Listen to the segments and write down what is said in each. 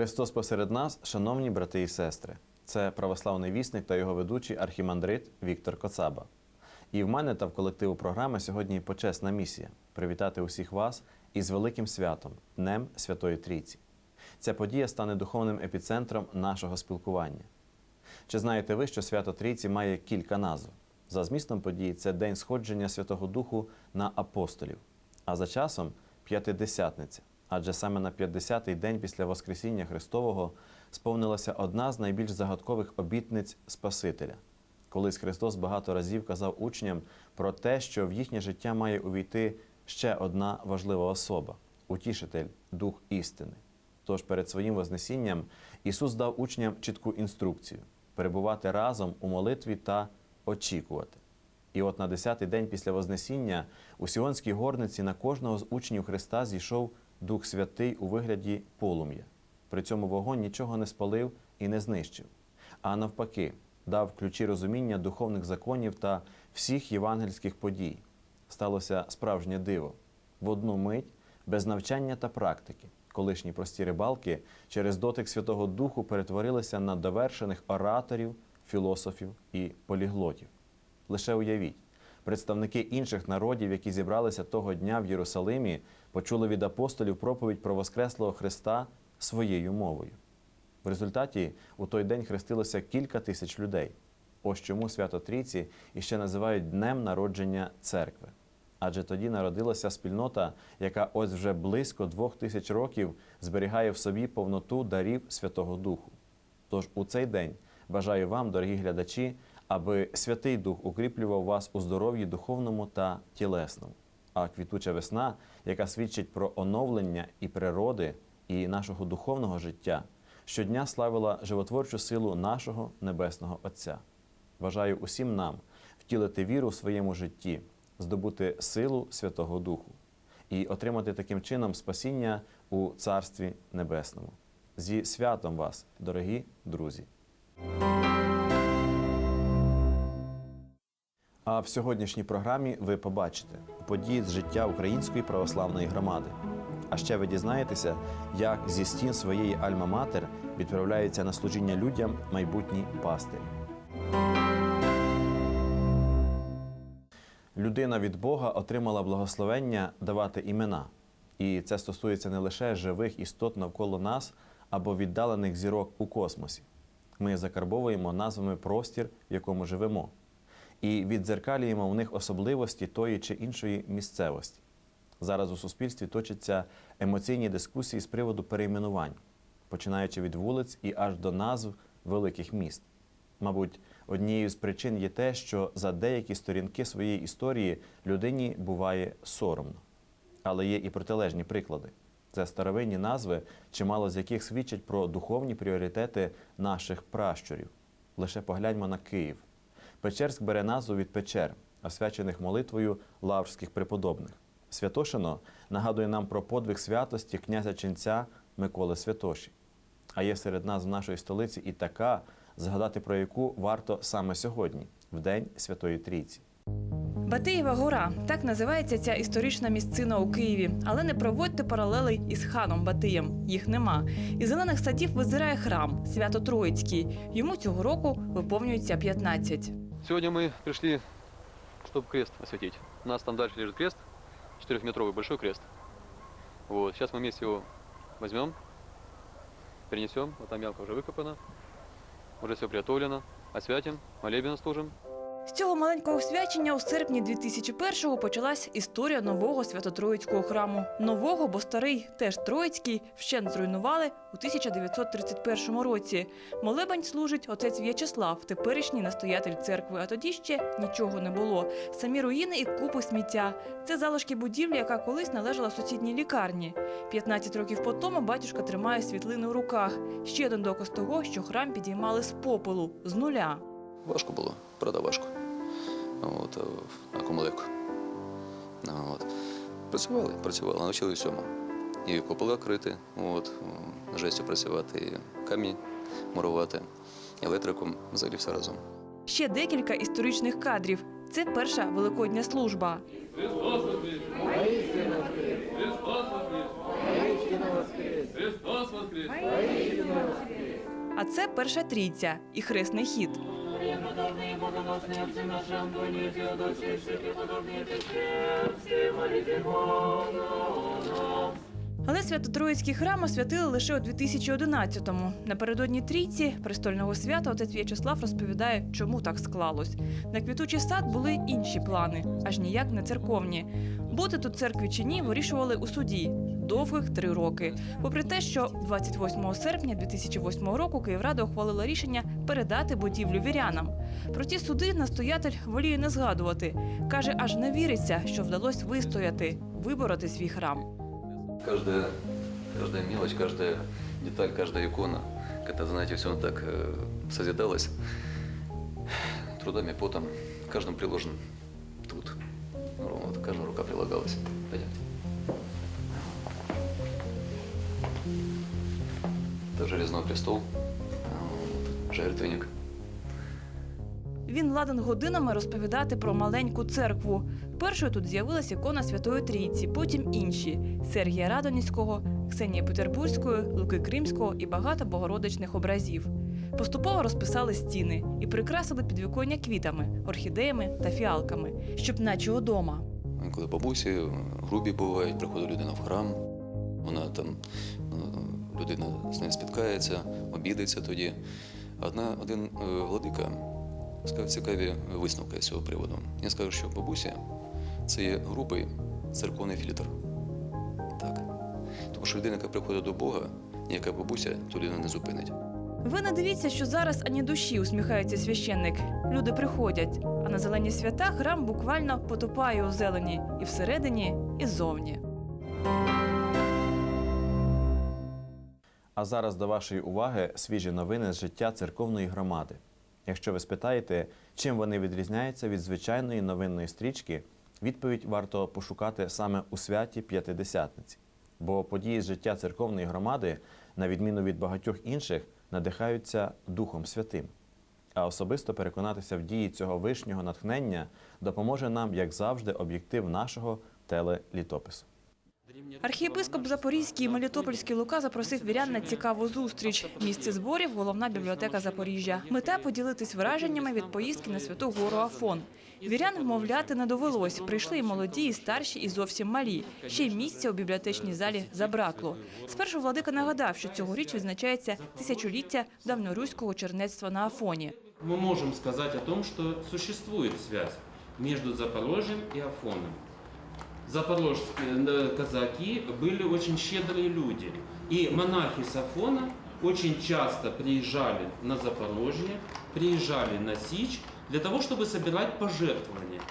Христос посеред нас, шановні брати і сестри, це православний вісник та його ведучий архімандрит Віктор Коцаба. І в мене та в колективу програми сьогодні почесна місія привітати усіх вас із великим святом Днем Святої Трійці. Ця подія стане духовним епіцентром нашого спілкування. Чи знаєте ви, що свято Трійці має кілька назв? За змістом події це день сходження Святого Духу на апостолів, а за часом п'ятидесятниця. Адже саме на 50-й день після Воскресіння Христового сповнилася одна з найбільш загадкових обітниць Спасителя. Колись Христос багато разів казав учням про те, що в їхнє життя має увійти ще одна важлива особа утішитель, дух істини. Тож перед своїм Вознесінням Ісус дав учням чітку інструкцію перебувати разом у молитві та очікувати. І от на 10-й день після Вознесіння у Сіонській горниці на кожного з учнів Христа зійшов Дух Святий у вигляді полум'я. При цьому вогонь нічого не спалив і не знищив, а навпаки, дав ключі розуміння духовних законів та всіх євангельських подій. Сталося справжнє диво. В одну мить, без навчання та практики, колишні прості рибалки через дотик Святого Духу перетворилися на довершених ораторів, філософів і поліглотів. Лише уявіть, представники інших народів, які зібралися того дня в Єрусалимі, почули від апостолів проповідь про Воскреслого Христа своєю мовою. В результаті у той день хрестилося кілька тисяч людей. Ось чому свято Трійці іще називають Днем народження церкви. Адже тоді народилася спільнота, яка ось вже близько двох тисяч років зберігає в собі повноту дарів Святого Духу. Тож у цей день бажаю вам, дорогі глядачі, аби Святий Дух укріплював вас у здоров'ї духовному та тілесному. А квітуча весна, яка свідчить про оновлення і природи, і нашого духовного життя, щодня славила животворчу силу нашого Небесного Отця. Бажаю усім нам втілити віру в своєму житті, здобути силу Святого Духу і отримати таким чином спасіння у Царстві Небесному. Зі святом вас, дорогі друзі! А в сьогоднішній програмі ви побачите події з життя Української православної громади. А ще ви дізнаєтеся, як зі стін своєї Альма-Матер відправляються на служіння людям майбутні пастирі. Людина від Бога отримала благословення давати імена. І це стосується не лише живих істот навколо нас або віддалених зірок у космосі. Ми закарбовуємо назвами простір, в якому живемо, і віддзеркалюємо в них особливості тої чи іншої місцевості. Зараз у суспільстві точаться емоційні дискусії з приводу перейменувань, починаючи від вулиць і аж до назв великих міст. Мабуть, однією з причин є те, що за деякі сторінки своєї історії людині буває соромно. Але є і протилежні приклади. Це старовинні назви, чимало з яких свідчать про духовні пріоритети наших пращурів. Лише погляньмо на Київ. Печерськ бере назву від печер, освячених молитвою лаврських преподобних. Святошино нагадує нам про подвиг святості князя ченця Миколи Святоші. А є серед нас в нашої столиці і така, згадати про яку варто саме сьогодні, в День Святої Трійці. Батиєва гора так називається ця історична місцина у Києві. Але не проводьте паралелей із ханом Батиєм. Їх нема. Із зелених садів визирає храм Свято Троїцький. Йому цього року виповнюється 15. Сегодня мы пришли, чтобы крест осветить. У нас там дальше лежит крест, четырехметровый большой крест. Вот, сейчас мы вместе его возьмем, перенесем. Вот там ямка уже выкопана, уже все приготовлено. Освятим, молебен служим. З цього маленького свячення у серпні 2001-го почалась історія нового Свято-Троїцького храму. Нового, бо старий, теж Троїцький, вщент зруйнували у 1931 році. Молебень служить отець В'ячеслав, теперішній настоятель церкви. А тоді ще нічого не було. Самі руїни і купи сміття. Це залишки будівлі, яка колись належала сусідній лікарні. 15 років по тому батюшка тримає світлини в руках. Ще один доказ того, що храм підіймали з попелу, з нуля. Важко було, правда, важко. От, е, на Комалеку. От. Працювали, працювали, навчили всьому. І купола крити, от, жестю працювати, і камінь мурувати, електриком, взагалі все разом. Ще декілька історичних кадрів. Це перша великодня служба. Христос! Христос воскрес! це перша трійця і хресний хід. Але Свято-Троїцький храм освятили лише у 2011-му. Напередодні трійці престольного свята отець В'ячеслав розповідає, чому так склалось. На квітучий сад були інші плани, аж ніяк не церковні. Бути тут церкві чи ні, вирішували у суді довгих три роки. Попри те, що 28 серпня 2008 року Київрада ухвалила рішення передати будівлю вірянам. Про ті суди настоятель воліє не згадувати. каже, аж не віриться, що вдалося вистояти, вибороти свій храм. Каждая, каждая мелочь, каждая деталь, каждая икона, это, знаете, все так э, созидалось трудами, потом, каждым приложен труд. Ну, Вот, каждая рука прилагалась. Пойдемте. Это железной престол, жертвенник. Він ладен годинами розповідати про маленьку церкву. Першою тут з'явилася ікона Святої Трійці, потім інші Сергія Радоніського, Ксенії Петербурзької, Луки Кримського і багато богородичних образів. Поступово розписали стіни і прикрасили підвіконня квітами, орхідеями та фіалками, щоб наче удома. Коли бабусі грубі бувають, приходить людина в храм, вона там, е, людина з нею спіткається, обідиться тоді. Одна, один е, владика сказав цікаві висновки з цього приводу. Він сказав, що бабуся це є грубий церковний фільтр. Так. Тому що людина, яка приходить до Бога, ніяка бабуся ту людину не зупинить. Ви не дивіться, що зараз ані душі усміхається священник. Люди приходять, а на зелені свята храм буквально потопає у зелені і всередині, і ззовні. А зараз до вашої уваги свіжі новини з життя церковної громади. Якщо ви спитаєте, чим вони відрізняються від звичайної новинної стрічки, відповідь варто пошукати саме у святі П'ятидесятниці. Бо події з життя церковної громади, на відміну від багатьох інших, надихаються Духом Святим. А особисто переконатися в дії цього вишнього натхнення допоможе нам, як завжди, об'єктив нашого телелітопису. Архієпископ Запорізький і Мелітопольський Лука запросив вірян на цікаву зустріч. Місце зборів головна бібліотека Запоріжжя. Мета поділитись враженнями від поїздки на святу гору Афон. Вірян вмовляти не довелось. Прийшли і молоді, і старші, і зовсім малі. Ще й місця у бібліотечній залі забракло. Спершу владика нагадав, що цьогоріч відзначається тисячоліття давньоруського чернецтва на Афоні. Мы можем сказать о том, что существует связь между Запорожьем и Афоном Запорожские э, казаки были очень щедрые люди. И монахи с Афона очень часто приезжали на Запорожье, приезжали на Сич для того, чтобы собирать пожертвования.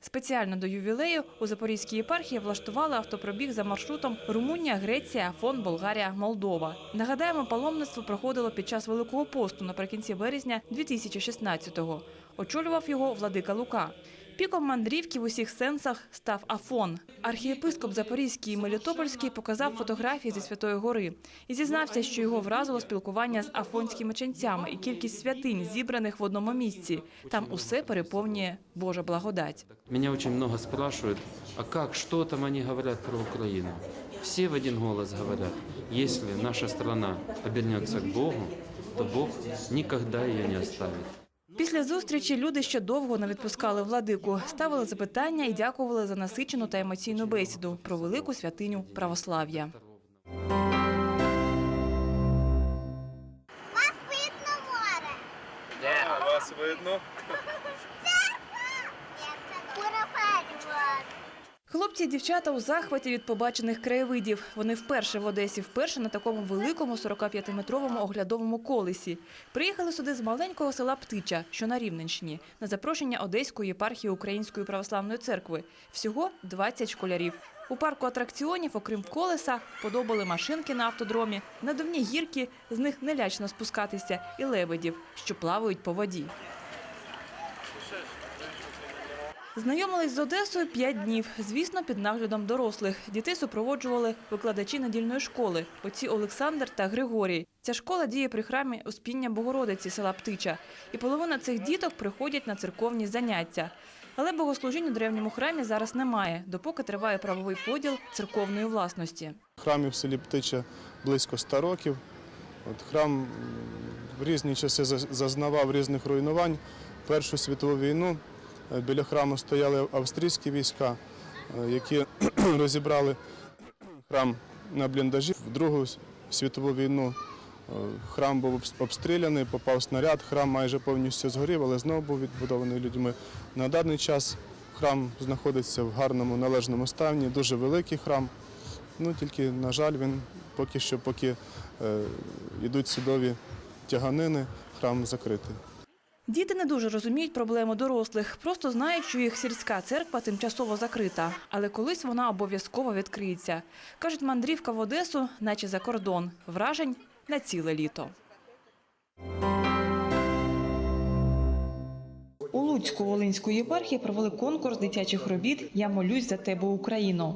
Спеціально до ювілею у Запорізькій єпархії влаштували автопробіг за маршрутом Румунія, Греція, Афон, Болгарія, Молдова. Нагадаємо, паломництво проходило під час Великого посту наприкінці березня 2016-го. Очолював його владика Лука. Піком мандрівки в усіх сенсах став Афон. Архієпископ Запорізький і Мелітопольський показав фотографії зі Святої Гори і зізнався, що його вразило спілкування з афонськими ченцями і кількість святинь, зібраних в одному місці. Там усе переповнює Божа благодать. Меня очень много спрашивают, а как, что там они говорят про Украину? Все в один голос говорят, если наша страна обернется к Богу, то Бог никогда ее не оставит. Після зустрічі люди ще довго не відпускали владику, ставили запитання і дякували за насичену та емоційну бесіду про велику святиню православ'я. Вас видно море. Да, вас видно. Хлопці і дівчата у захваті від побачених краєвидів. Вони вперше в Одесі, вперше на такому великому 45-метровому оглядовому колесі. Приїхали сюди з маленького села Птича, що на Рівненщині, на запрошення Одеської єпархії Української православної церкви. Всього 20 школярів. У парку атракціонів, окрім колеса, подобали машинки на автодромі, надувні гірки, з них нелячно спускатися, і лебедів, що плавають по воді. Знайомились з Одесою п'ять днів, звісно, під наглядом дорослих. Дітей супроводжували викладачі недільної школи, отці Олександр та Григорій. Ця школа діє при храмі Успіння Богородиці села Птича. І половина цих діток приходять на церковні заняття. Але богослужінь у древньому храмі зараз немає, допоки триває правовий поділ церковної власності. Храмів в селі Птича близько 100 років. От храм в різні часи зазнавав різних руйнувань. Першу світову війну біля храму стояли австрійські війська, е, які розібрали храм на бліндажі. В Другу світову війну е, храм був обстріляний, попав снаряд, храм майже повністю згорів, але знову був відбудований людьми. На даний час храм знаходиться в гарному належному стані, дуже великий храм. Ну тільки, на жаль, він поки що, поки е, йдуть судові тяганини, храм закритий. Діти не дуже розуміють проблему дорослих, просто знають, що їх сільська церква тимчасово закрита, але колись вона обов'язково відкриється. Кажуть, мандрівка в Одесу, наче за кордон, вражень на ціле літо. Луцьку Волинської єпархії провели конкурс дитячих робіт Я молюсь за тебе, Україно.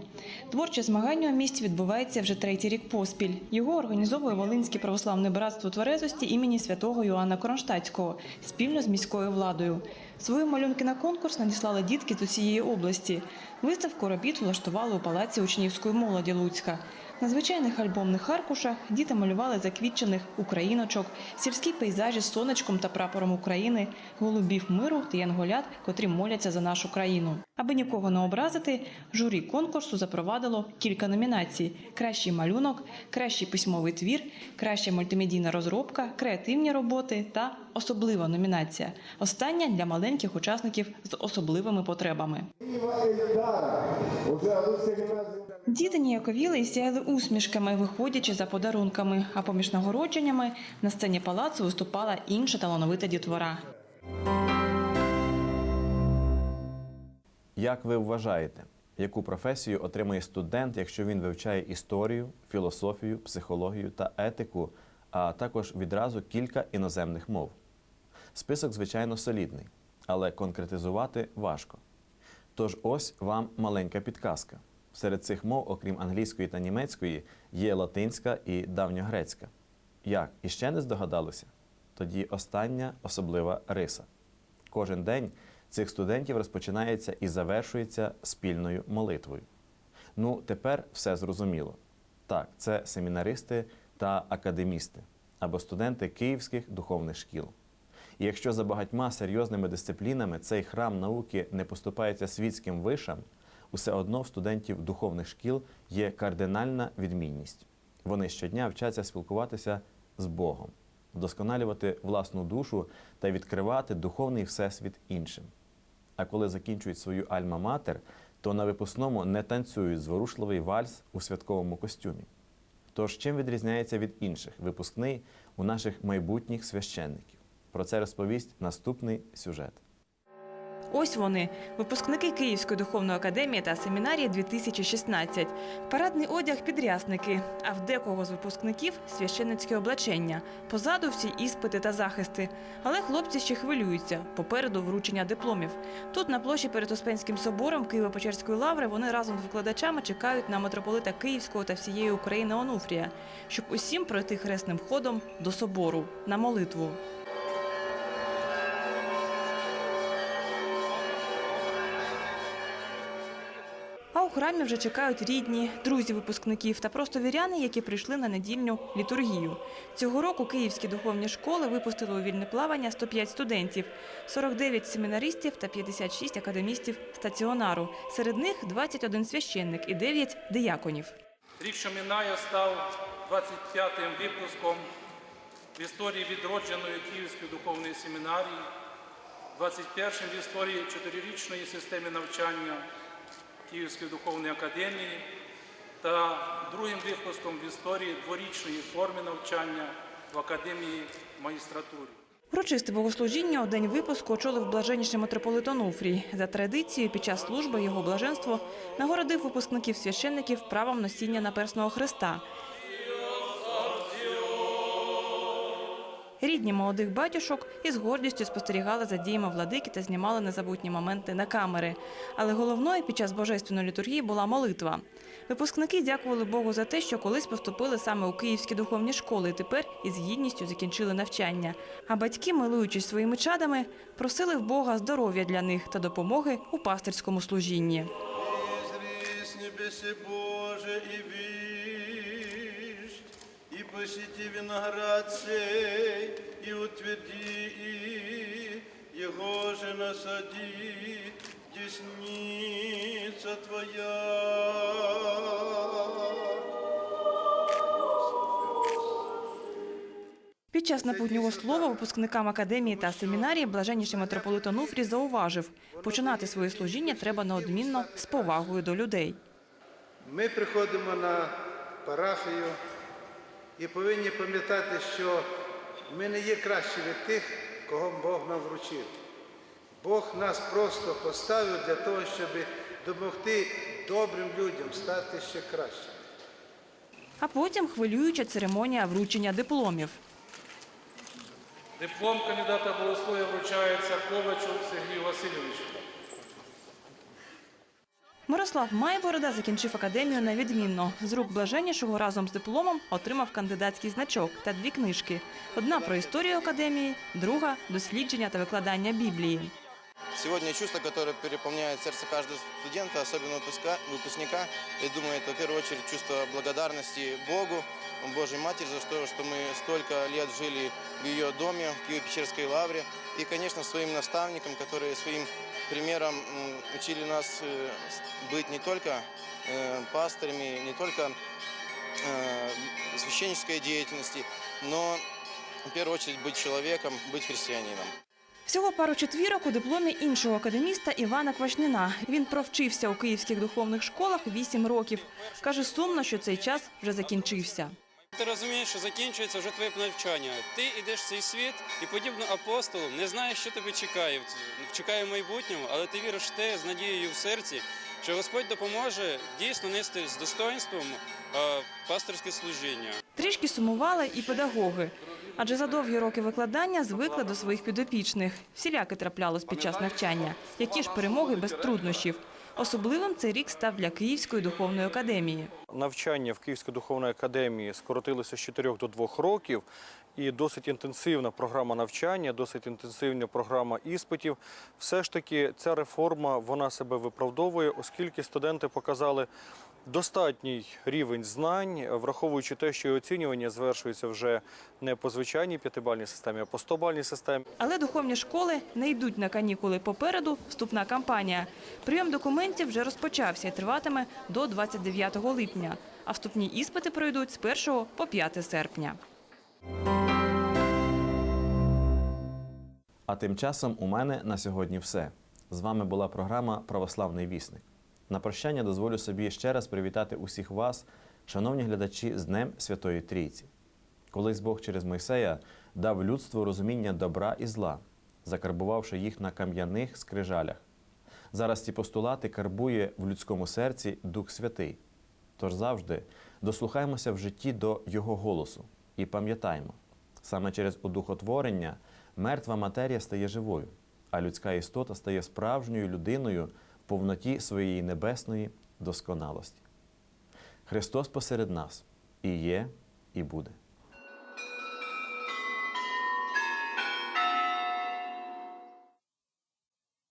Творче змагання у місті відбувається вже третій рік поспіль. Його організовує Волинське православне братство тверезості імені святого Йоанна Кронштадтського спільно з міською владою. Свої малюнки на конкурс надіслали дітки з усієї області. Виставку робіт влаштували у палаці учнівської молоді Луцька. На звичайних альбомних аркушах діти малювали заквітчених україночок, сільські пейзажі з сонечком та прапором України, голубів миру та янголят, котрі моляться за нашу країну. Аби нікого не образити, журі конкурсу запровадило кілька номінацій: кращий малюнок, кращий письмовий твір, краща мультимедійна розробка, креативні роботи та особлива номінація. Остання для маленьких учасників з особливими потребами. Діти ніяковіли і сяяли усмішками, виходячи за подарунками. А поміж нагородженнями на сцені палацу виступала інша талановита дітвора. Як ви вважаєте, яку професію отримує студент, якщо він вивчає історію, філософію, психологію та етику, а також відразу кілька іноземних мов? Список, звичайно, солідний, але конкретизувати важко. Тож ось вам маленька підказка. Серед цих мов, окрім англійської та німецької, є латинська і давньогрецька. Як іще не здогадалося? Тоді остання особлива риса. Кожен день цих студентів розпочинається і завершується спільною молитвою. Ну, тепер все зрозуміло. Так, це семінаристи та академісти або студенти київських духовних шкіл. І якщо за багатьма серйозними дисциплінами цей храм науки не поступається світським вишам, усе одно в студентів духовних шкіл є кардинальна відмінність. Вони щодня вчаться спілкуватися з Богом, вдосконалювати власну душу та відкривати духовний всесвіт іншим. А коли закінчують свою альма-матер, то на випускному не танцюють зворушливий вальс у святковому костюмі. Тож чим відрізняється від інших випускний у наших майбутніх священників? Про це розповість наступний сюжет. Ось вони, випускники Київської духовної академії та семінарії 2016. Парадний одяг підрясники, а в декого з випускників священницьке облачення. Позаду всі іспити та захисти. Але хлопці ще хвилюються. Попереду вручення дипломів. Тут на площі перед Успенським собором Києво-Печерської лаври вони разом з викладачами чекають на митрополита Київського та всієї України Онуфрія, щоб усім пройти хресним ходом до собору на молитву. Храмі вже чекають рідні, друзі випускників та просто віряни, які прийшли на недільню літургію. Цього року київські духовні школи випустили у вільне плавання 105 студентів, 49 семінаристів та 56 академістів стаціонару. Серед них 21 священник і 9 дияконів. Рік, що минає, став 25-м випуском в історії відродженої Київської духовної семінарії, 21-м в історії чотирирічної системи навчання Київської духовної академії та другим випуском в історії дворічної форми навчання в академії магістратури. Урочисте богослужіння у день випуску очолив блаженніший митрополит Онуфрій. За традицією, під час служби його блаженство нагородив випускників священників правом носіння наперсного хреста. Рідні молодих батюшок із гордістю спостерігали за діями владики та знімали незабутні моменти на камери. Але головною під час божественної літургії була молитва. Випускники дякували Богу за те, що колись поступили саме у київські духовні школи і тепер із гідністю закінчили навчання. А батьки, милуючись своїми чадами, просили в Бога здоров'я для них та допомоги у пастирському служінні. Боже и посети виноград сей, и утверди его же насади, десница Твоя. Під час напутнього слова випускникам академії та семінарії блаженніший митрополит Онуфрій зауважив, починати своє служіння треба неодмінно з повагою до людей. Ми приходимо на парафію і повинні пам'ятати, що ми не є кращі від тих, кого Бог нам вручив. Бог нас просто поставив для того, щоб допомогти добрим людям стати ще кращими. А потім хвилююча церемонія вручення дипломів. Диплом кандидата богослов'я вручається Ковачу Сергію Васильовичу. Мирослав Майборода закінчив академію на відмінно. З рук блаженнішого разом з дипломом отримав кандидатський значок та дві книжки: одна про історію академії, друга дослідження та викладання Біблії. Сегодня чувство, которое переполняет сердце каждого студента, особенно выпуска, выпускника, я думаю, это в первую очередь чувство благодарности Богу, Божьей Матери за то, что мы столько лет жили в ее доме, в Киево-Печерской лавре, и, конечно, своим наставникам, которые своим примером м, учили нас э, с- быть не только э, пастырями, не только э, священнической деятельности, но в первую очередь быть человеком, быть христианином. Всього пару четвірок у дипломі іншого академіста Івана Квашніна. Він провчився у київських духовних школах вісім років. Каже, сумно, що цей час вже закінчився. Ти розумієш, що закінчується вже твоє навчання. Ти йдеш в цей світ і, подібно апостолу, не знаєш, що тебе чекає. Чекає в майбутньому, але ти віриш в те з надією в серці, що Господь допоможе дійсно нести з достоинством пасторське служіння. Трішки сумували і педагоги. Адже за довгі роки викладання звикли до своїх підопічних. Всіляки траплялось під час навчання. Які ж перемоги без труднощів. Особливим цей рік став для Київської духовної академії. Навчання в Київській духовній академії скоротилося з 4 до 2 років, і досить інтенсивна програма навчання, досить інтенсивна програма іспитів. Все ж таки, ця реформа вона себе виправдовує, оскільки студенти показали достатній рівень знань, враховуючи те, що і оцінювання звершується вже не по звичайній п'ятибальній системі, а по 100-бальній системі. Але духовні школи не йдуть на канікули. Попереду вступна кампанія. Прийом документів вже розпочався і триватиме до 29 липня. А вступні іспити пройдуть з 1 по 5 серпня. А тим часом у мене на сьогодні все. З вами була програма Православний вісник. На прощання дозволю собі ще раз привітати усіх вас, шановні глядачі, з Днем Святої Трійці. Колись Бог через Мойсея дав людству розуміння добра і зла, закарбувавши їх на кам'яних скрижалях. Зараз ці постулати карбує в людському серці Дух Святий. Тож завжди дослухаємося в житті до Його голосу і пам'ятаємо, саме через одухотворення мертва матерія стає живою, а людська істота стає справжньою людиною повноті своєї небесної досконалості. Христос посеред нас і є, і буде.